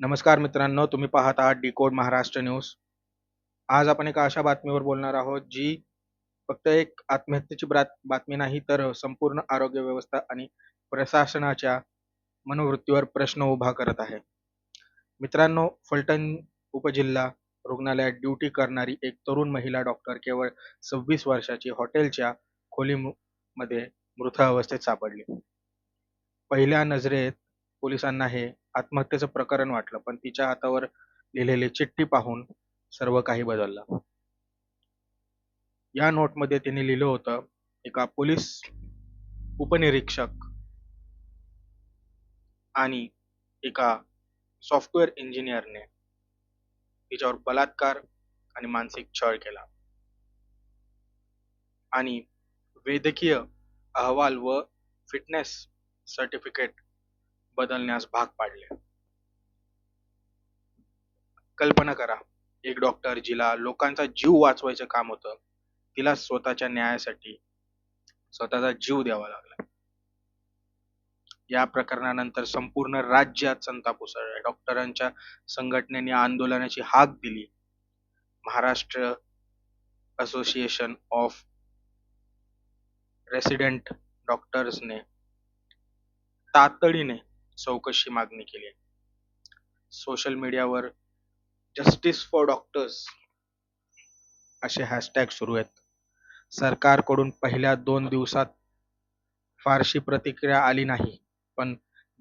नमस्कार मित्रांनो तुम्ही पाहत आहात डिकोड महाराष्ट्र न्यूज आज आपण एका अशा बातमीवर बोलणार आहोत जी फक्त एक आत्महत्येची बातमी नाही तर संपूर्ण आरोग्य व्यवस्था आणि प्रशासनाच्या मनोवृत्तीवर प्रश्न उभा करत आहे. मित्रांनो फलटण उपजिल्हा रुग्णालयात ड्युटी करणारी एक तरुण महिला डॉक्टर केवळ सव्वीस वर्षाची हॉटेलच्या खोलीमध्ये मृत अवस्थेत सापडली. पहिल्या नजरेत पोलिसांना हे आत्महत्येचं प्रकरण वाटलं पण तिच्या हातावर लिहिलेली चिठ्ठी पाहून सर्व काही बदललं. या नोटमध्ये तिने लिहिलं होतं एका पोलीस उपनिरीक्षक आणि एका सॉफ्टवेअर इंजिनियरने तिच्यावर बलात्कार आणि मानसिक छळ केला. आणि वैद्यकीय अहवाल व फिटनेस सर्टिफिकेट बदलण्यास भाग पाडले. कल्पना करा एक डॉक्टर जिला लोकांचा जीव वाचवायचं काम होतं तिला स्वतःच्या न्यायासाठी स्वतःचा जीव द्यावा लागला. या प्रकरणानंतर संपूर्ण राज्यात संताप उसळला. डॉक्टरांच्या संघटनेने आंदोलनाची हाक दिली. महाराष्ट्र असोसिएशन ऑफ रेसिडेंट डॉक्टर्सने तातडीने चौकशी मागणी केली सोशल मीडियावर जस्टिस फॉर डॉक्टर्स असे हॅशटॅग सुरू आहेत. सरकारकडून पहिल्या दोन दिवसात फारशी प्रतिक्रिया आली नाही पण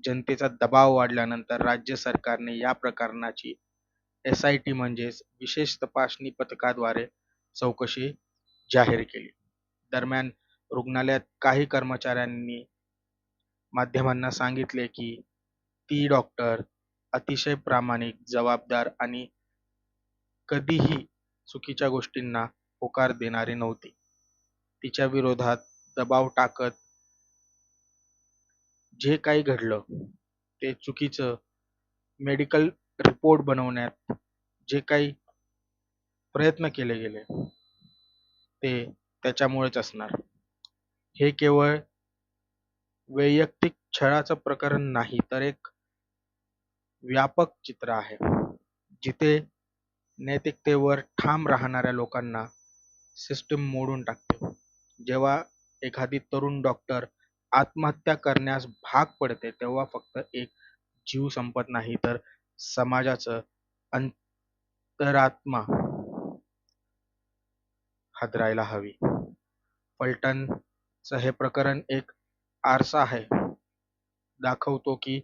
जनतेचा दबाव वाढल्यानंतर राज्य सरकारने या प्रकरणाची एस आय टी म्हणजेच विशेष तपासणी पथकाद्वारे चौकशी जाहीर केली. दरम्यान रुग्णालयात काही कर्मचाऱ्यांनी माध्यमांना सांगितले की ती डॉक्टर अतिशय प्रामाणिक जबाबदार आणि कधीही चुकीच्या गोष्टींना होकार देणारी नव्हती. तिच्या विरोधात दबाव टाकत जे काही घडलं ते चुकीचं मेडिकल रिपोर्ट बनवण्यात जे काही प्रयत्न केले गेले ते त्याच्यामुळेच असणार. हे केवळ वैयक्तिक छळाचं प्रकरण नाही तर एक व्यापक चित्र आहे जिथे नैतिकतेवर ठाम राहणाऱ्या लोकांना सिस्टीम मोडून टाकते. जेव्हा एखादी तरुण डॉक्टर आत्महत्या करण्यास भाग पडते तेव्हा फक्त एक जीव संपत नाही तर समाजाचं अंतरात्मा हादरायला हवी. फलटणचं हे प्रकरण एक आरसा आहे. दाखवतो की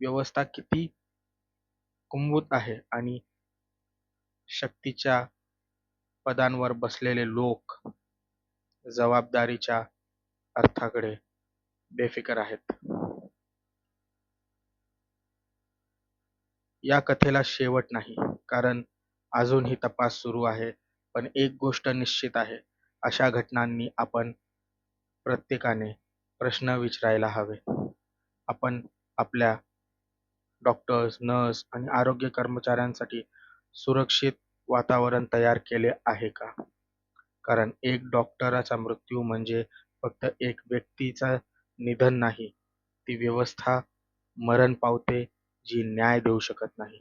व्यवस्था किती कुंभूत आहे आणि शक्तीच्या पदांवर बसलेले लोक जबाबदारीच्या अर्थाकडे बेफिकर आहेत. या कथेला शेवट नाही कारण अजूनही तपास सुरू आहे पण एक गोष्ट निश्चित आहे. अशा घटनांनी आपण प्रत्येकाने प्रश्न विचारायला हवे. आपण आपल्या डॉक्टर्स नर्स आणि आरोग्य कर्मचाऱ्यांसाठी सुरक्षित वातावरण तयार केले आहे का? कारण एक डॉक्टराचा मृत्यू म्हणजे फक्त एक व्यक्तीचा निधन नाही ती व्यवस्था मरण पावते जी न्याय देऊ शकत नाही.